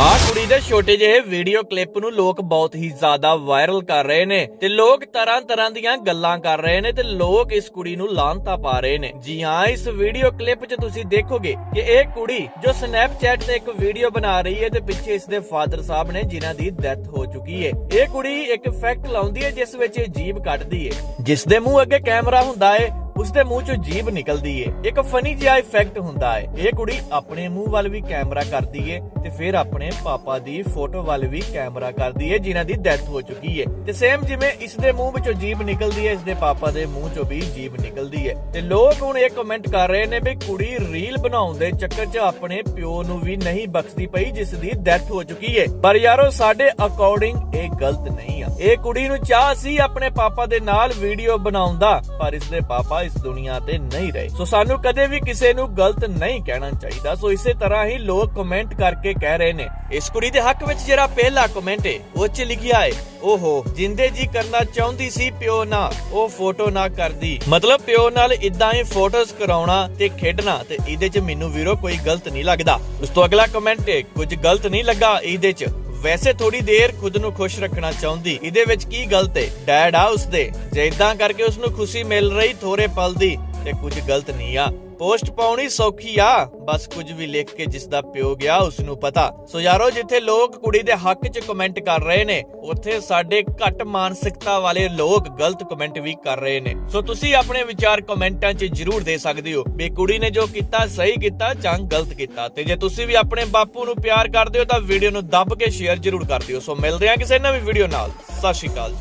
ਆ ਕੁੜੀ ਦੇ ਛੋਟੇ ਜਿਹੇ ਵੀਡੀਓ ਕਲਿੱਪ ਨੂੰ ਲੋਕ ਬਹੁਤ ਹੀ ਜ਼ਿਆਦਾ ਵਾਇਰਲ ਕਰ ਰਹੇ ਨੇ ਤੇ ਲੋਕ ਤਰ੍ਹਾਂ ਤਰ੍ਹਾਂ ਦੀਆਂ ਗੱਲਾਂ ਕਰ ਰਹੇ ਨੇ ਤੇ ਲੋਕ ਇਸ ਕੁੜੀ ਨੂੰ ਲਾਂਤਾ ਪਾ ਰਹੇ ਨੇ। ਜੀ ਹਾਂ, ਇਸ ਵੀਡੀਓ ਕਲਿੱਪ 'ਚ ਤੁਸੀਂ ਦੇਖੋਗੇ ਕਿ ਇਹ ਕੁੜੀ ਜੋ ਸਨੈਪਚੈਟ ਤੇ ਇੱਕ ਵੀਡੀਓ ਬਣਾ ਰਹੀ ਹੈ ਤੇ ਪਿੱਛੇ ਇਸ ਦੇ ਫਾਦਰ ਸਾਹਿਬ ਨੇ ਜਿਨ੍ਹਾਂ ਦੀ ਡੈਥ ਹੋ ਚੁੱਕੀ ਹੈ। ਇਹ ਕੁੜੀ ਇੱਕ ਫੈਕਟ ਲਾਉਂਦੀ ਹੈ ਜਿਸ ਵਿੱਚ ਇਹ ਜੀਭ ਕੱਢਦੀ ਹੈ। ਜਿਸ ਦੇ ਮੂੰਹ ਅੱਗੇ ਕੈਮਰਾ ਹੁੰਦਾ ਹੈ ਉਸ ਦੇ ਮੂੰਹ ਚੋਂ ਜੀਭ ਨਿਕਲਦੀ ਏ। ਇੱਕ ਫਨੀ ਜਿਹਾ ਇਫੈਕਟ ਹੁੰਦਾ ਏ। ਇਹ ਕੁੜੀ ਆਪਣੇ ਮੂੰਹ ਵੱਲ ਵੀ ਕੈਮਰਾ ਕਰਦੀ ਏ ਤੇ ਫਿਰ ਆਪਣੇ ਪਾਪਾ ਦੀ ਫੋਟੋ ਵੱਲ ਵੀ ਕੈਮਰਾ ਕਰਦੀ ਏ, ਜਿਨ੍ਹਾਂ ਦੀ ਡੈਥ ਹੋ ਚੁੱਕੀ ਏ। ਤੇ ਸੇਮ ਜਿਵੇਂ ਇਸ ਦੇ ਮੂੰਹ ਵਿੱਚੋਂ ਜੀਭ ਨਿਕਲਦੀ ਏ ਇਸ ਦੇ ਪਾਪਾ ਦੇ ਮੂੰਹ ਚੋਂ ਵੀ ਜੀਭ ਨਿਕਲਦੀ ਏ। ਤੇ ਲੋਕ ਹੁਣ ਇਹ ਕਮੈਂਟ ਕਰ ਰਹੇ ਨੇ ਵੀ ਕੁੜੀ ਰੀਲ ਬਣਾਉਣ ਦੇ ਚੱਕਰ 'ਚ ਆਪਣੇ ਪਿਓ ਨੂੰ ਵੀ ਨਹੀਂ ਬਖਸ਼ਦੀ ਪਈ, ਜਿਸ ਦੀ ਡੈਥ ਹੋ ਚੁੱਕੀ ਏ। ਪਰ ਯਾਰੋ, ਸਾਡੇ ਅਕੋਰਡਿੰਗ ਇਹ ਗਲਤ ਨਹੀਂ ਆ। ਇਹ ਕੁੜੀ ਨੂੰ ਚਾਹ ਸੀ ਆਪਣੇ ਪਾਪਾ ਦੇ ਨਾਲ ਵੀਡੀਓ ਬਣਾਉਣ ਦਾ, ਪਰ ਇਸ ਦੇ ਪਾਪਾ ਇਸ ਦੁਨੀਆ ਤੇ ਨਹੀਂ ਰਹੇ। ਸੋ ਸਾਨੂੰ ਕਦੇ ਵੀ ਕਿਸੇ ਨੂੰ ਗਲਤ ਨਹੀਂ ਕਹਿਣਾ ਚਾਹੀਦਾ। ਸੋ ਇਸੇ ਤਰ੍ਹਾਂ ਹੀ ਲੋਕ ਕਮੈਂਟ ਕਰਕੇ ਕਹਿ ਰਹੇ ਨੇ। ਇਸ ਕੁੜੀ ਦੇ ਹੱਕ ਵਿੱਚ ਜਿਹੜਾ ਪਹਿਲਾ ਕਮੈਂਟ ਹੈ ਉਹ 'ਚ ਲਿਖਿਆ ਹੈ ਓਹੋ, ਜਿੰਦੇ ਜੀ ਕਰਨਾ ਚਾਹੁੰਦੀ ਸੀ ਪਿਓ ਨਾ ਉਹ ਫੋਟੋ ਨਾ ਕਰਦੀ। ਮਤਲਬ ਪਿਓ ਨਾਲ ਇਦਾਂ ਹੀ ਫੋਟੋਜ਼ ਕਰਾਉਣਾ ਤੇ ਖੇਡਣਾ, ਤੇ ਇਹਦੇ 'ਚ ਮੈਨੂੰ ਵੀਰੋ ਕੋਈ ਗਲਤ ਨਹੀਂ ਲੱਗਦਾ। ਉਸ ਤੋਂ ਅਗਲਾ ਕਮੈਂਟ ਹੈ ਕੁਝ ਗਲਤ ਨਹੀਂ ਲੱਗਾ ਇਹਦੇ 'ਚ। ਵੈਸੇ ਥੋੜੀ ਦੇਰ ਖੁਦ ਨੂੰ ਖੁਸ਼ ਰੱਖਣਾ ਚਾਹੁੰਦੀ। ਇਹਦੇ ਵਿੱਚ ਕੀ ਗਲਤ ਏ? ਡੈਡ ਆ ਉਸਦੇ। ਜੇ ਇਦਾਂ ਕਰਕੇ ਉਸ ਨੂੰ ਖੁਸ਼ੀ ਮਿਲ ਰਹੀ ਥੋੜੇ ਪਲ ਦੀ, ਤੇ ਕੁਝ ਗਲਤ ਨਹੀਂ ਆ। ਪੋਸਟ ਪਾਉਣੀ ਸੌਖੀ ਆ। ਬਸ ਕੁਝ ਵੀ ਲਿਖ ਕੇ ਜਿਸ ਦਾ ਪਿਓ ਗਿਆ ਉਸ ਨੂੰ ਪਤਾ। ਸੋ ਯਾਰੋ, ਜਿੱਥੇ ਲੋਕ ਕੁੜੀ ਦੇ ਹੱਕ 'ਚ ਕਮੈਂਟ ਕਰ ਰਹੇ ਨੇ, ਉੱਥੇ ਸਾਡੇ ਘੱਟ ਮਾਨਸਿਕਤਾ ਵਾਲੇ ਲੋਕ ਗਲਤ ਕਮੈਂਟ ਵੀ ਕਰ ਰਹੇ ਨੇ। ਸੋ ਤੁਸੀਂ ਆਪਣੇ ਵਿਚਾਰ ਕਮੈਂਟਾਂ 'ਚ ਜਰੂਰ ਦੇ ਸਕਦੇ ਹੋ ਵੀ ਕੁੜੀ ਨੇ ਜੋ ਕੀਤਾ, ਸਹੀ ਕੀਤਾ, ਜਾਂ ਗਲਤ ਕੀਤਾ। ਤੇ ਜੇ ਤੁਸੀਂ ਵੀ ਆਪਣੇ ਬਾਪੂ ਨੂੰ ਪਿਆਰ ਕਰਦੇ ਹੋ, ਤਾਂ ਵੀਡੀਓ ਨੂੰ ਦੱਬ ਕੇ ਸ਼ੇਅਰ ਜਰੂਰ ਕਰ ਦਿਓ। ਸੋ ਮਿਲਦੇ ਹਾਂ ਕਿਸੇ ਨਵੀਂ ਵੀਡੀਓ ਨਾਲ। ਸਤਿ ਸ਼੍ਰੀ ਅਕਾਲ